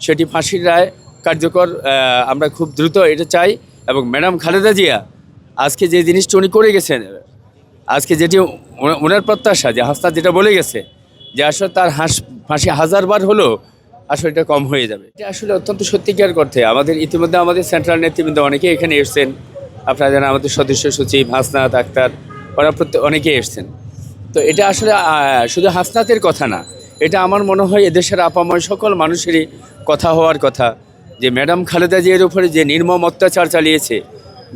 সেটি ফাঁসির রায় কার্যকর আমরা খুব দ্রুত এটা চাই এবং ম্যাডাম খালেদা জিয়া আজকে যে জিনিসটা উনি করে গেছেন, আজকে যেটি ওনা- ওনার প্রত্যাশা যে হাসনা যেটা বলে গেছে যে আসলে তার হাস, ফাঁসি হাজারবার হলো আসলে এটা কম হয়ে যাবে। এটা আসলে অত্যন্ত সত্যিকার করতে আমাদের ইতিমধ্যে আমাদের সেন্ট্রাল নেতৃবৃন্দ অনেকেই এখানে এসছেন, আপনারা জানেন আমাদের সদস্য সচিব হাসনাত আক্তার, ওরা প্রত্যেক, অনেকেই এসছেন। তো এটা আসলে শুধু হাসনাতের কথা না এটা আমার মনে হয় এদেশের আপাময় সকল মানুষেরই কথা হওয়ার কথা। যে ম্যাডাম খালেদা জিয়ার উপরে যে নির্মম অত্যাচার চালিয়েছে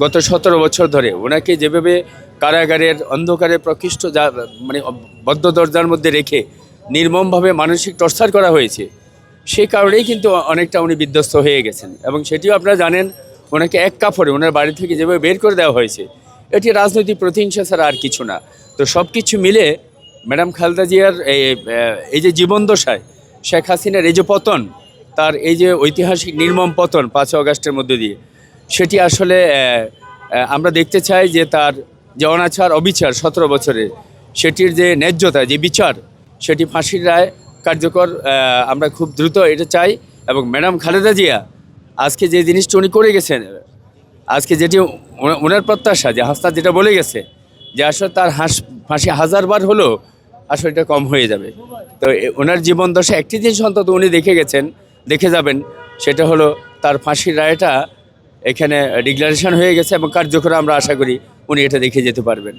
গত সতেরো বছর ধরে, ওনাকে যেভাবে কারাগারের অন্ধকারে প্রকৃষ্ট যা মানে বদ্ধ দরজার মধ্যে রেখে নির্মমভাবে মানসিক টর্চার করা হয়েছে সেই কারণেই কিন্তু অনেকটা উনি বিধ্বস্ত হয়ে গেছেন। এবং সেটিও আপনারা জানেন, ওনাকে এক কাপড়ে ওনার বাড়ি থেকে যেভাবে বের করে দেওয়া হয়েছে, এটি রাজনৈতিক প্রতিহিংসা ছাড়া আর কিছু না। তো সব কিছু মিলে ম্যাডাম খালেদা জিয়ার এই যে জীবন দশায় শেখ হাসিনার এই যে পতন, তার এই যে ঐতিহাসিক নির্মম পতন পাঁচই অগাস্টের মধ্যে দিয়ে, সেটি আসলে আমরা দেখতে চাই যে তার যে অনাচার অবিচার সতেরো বছরে সেটির যে ন্যায্যতা, যে বিচার, সেটি ফাঁসির রায় কার্যকর আমরা খুব দ্রুত এটা চাই এবং ম্যাডাম খালেদা জিয়া আজকে যে জিনিসটা উনি করে গেছেন, আজকে যেটি ওনা- ওনার প্রত্যাশা, যে হাসনা যেটা বলে গেছে যে আসলে তার হাঁস, ফাঁসি হাজারবার হলো, আসলে এটা কম হয়ে যাবে। তো ওনার জীবন দশা একটি জিনিস অন্তত উনি দেখে গেছেন, দেখে যাবেন, সেটা হলো তার ফাঁসির রায়টা এখানে ডিক্লারেশন হয়ে গেছে এবং কার্যকর আমরা আশা করি উনি এটা দেখে যেতে পারবেন।